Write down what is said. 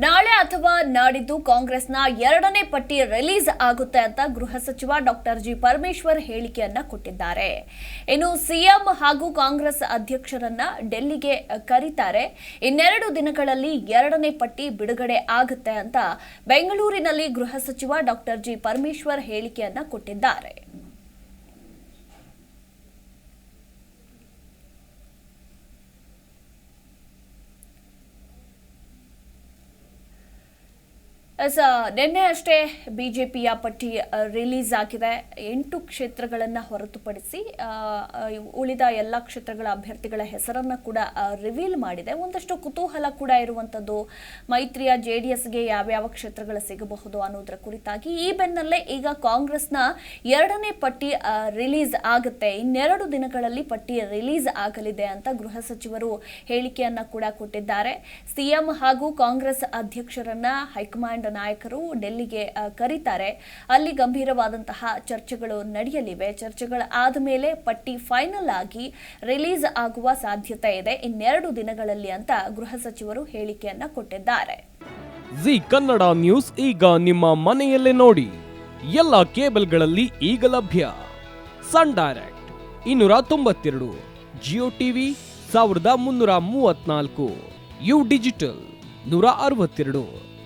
ನಾಳೆ ಅಥವಾ ನಾಡಿದ್ದು ಕಾಂಗ್ರೆಸ್ನ ಎರಡನೇ ಪಟ್ಟಿ ರಿಲೀಸ್ ಆಗುತ್ತೆ ಅಂತ ಗೃಹ ಸಚಿವ ಡಾಕ್ಟರ್ ಜಿ ಪರಮೇಶ್ವರ್ ಹೇಳಿಕೆಯನ್ನ ಕೊಟ್ಟಿದ್ದಾರೆ. ಇನ್ನು ಸಿಎಂ ಹಾಗೂ ಕಾಂಗ್ರೆಸ್ ಅಧ್ಯಕ್ಷರನ್ನ ಡೆಲ್ಲಿಗೆ ಕರೀತಾರೆ. ಇನ್ನೆರಡು ದಿನಗಳಲ್ಲಿ ಎರಡನೇ ಪಟ್ಟಿ ಬಿಡುಗಡೆ ಆಗುತ್ತೆ ಅಂತ ಬೆಂಗಳೂರಿನಲ್ಲಿ ಗೃಹ ಸಚಿವ ಡಾಕ್ಟರ್ ಜಿ ಪರಮೇಶ್ವರ್ ಹೇಳಿಕೆಯನ್ನ ಕೊಟ್ಟಿದ್ದಾರೆ. ನಿನ್ನೆ ಅಷ್ಟೇ ಬಿಜೆಪಿಯ ಪಟ್ಟಿ ಆ, ರಿಲೀಸ್ ಆಗಿದೆ. ಎಂಟು ಕ್ಷೇತ್ರಗಳನ್ನು ಹೊರತುಪಡಿಸಿ ಉಳಿದ ಎಲ್ಲ ಕ್ಷೇತ್ರಗಳ ಅಭ್ಯರ್ಥಿಗಳ ಹೆಸರನ್ನು ಕೂಡ ರಿವೀಲ್ ಮಾಡಿದೆ. ಒಂದಷ್ಟು ಕುತೂಹಲ ಕೂಡ ಇರುವಂಥದ್ದು ಮೈತ್ರಿಯ ಜೆ ಡಿ ಎಸ್ಗೆ ಯಾವ್ಯಾವ ಕ್ಷೇತ್ರಗಳು ಸಿಗಬಹುದು ಅನ್ನೋದರ ಕುರಿತಾಗಿ. ಈ ಬೆನ್ನಲ್ಲೇ ಈಗ ಕಾಂಗ್ರೆಸ್ನ ಎರಡನೇ ಪಟ್ಟಿ ರಿಲೀಸ್ ಆಗುತ್ತೆ. ಇನ್ನೆರಡು ದಿನಗಳಲ್ಲಿ ಪಟ್ಟಿ ರಿಲೀಸ್ ಆಗಲಿದೆ ಅಂತ ಗೃಹ ಸಚಿವರು ಹೇಳಿಕೆಯನ್ನು ಕೂಡ ಕೊಟ್ಟಿದ್ದಾರೆ. ಸಿಎಂ ಹಾಗೂ ಕಾಂಗ್ರೆಸ್ ಅಧ್ಯಕ್ಷರನ್ನ ಹೈಕಮಾಂಡ್ ನಾಯಕರು ಡೆಲ್ಲಿಗೆ ಕರೀತಾರೆ. ಅಲ್ಲಿ ಗಂಭೀರವಾದಂತಹ ಚರ್ಚೆಗಳು ನಡೆಯಲಿವೆ. ಚರ್ಚೆಗಳ ಆದಮೇಲೆ ಪಟ್ಟಿ ಫೈನಲ್ ಆಗಿ ರಿಲೀಸ್ ಆಗುವ ಸಾಧ್ಯತೆ ಇದೆ. ಇನ್ನೆರಡು ದಿನಗಳಲ್ಲಿ ಅಂತ ಗೃಹ ಸಚಿವರು ಹೇಳಿಕೆಯನ್ನ ಕೊಟ್ಟಿದ್ದಾರೆ. ಜಿ ಕನ್ನಡ ನ್ಯೂಸ್ ಈಗ ನಿಮ್ಮ ಮನೆಯಲ್ಲೇ ನೋಡಿ. ಎಲ್ಲ ಕೇಬಲ್ಗಳಲ್ಲಿ ಈಗ ಲಭ್ಯ. ಸನ್ ಡೈರೆಕ್ಟ್ ಇನ್ನೂರ ತೊಂಬತ್ತೆರಡು, ಜಿಯೋ ಟಿವಿ ಸಾವಿರದ ಮುನ್ನೂರ ಮೂವತ್ನಾಲ್ಕು ಯು ಡಿಜಿಟಲ್ ನೂರ ಅರವತ್ತೆರಡು.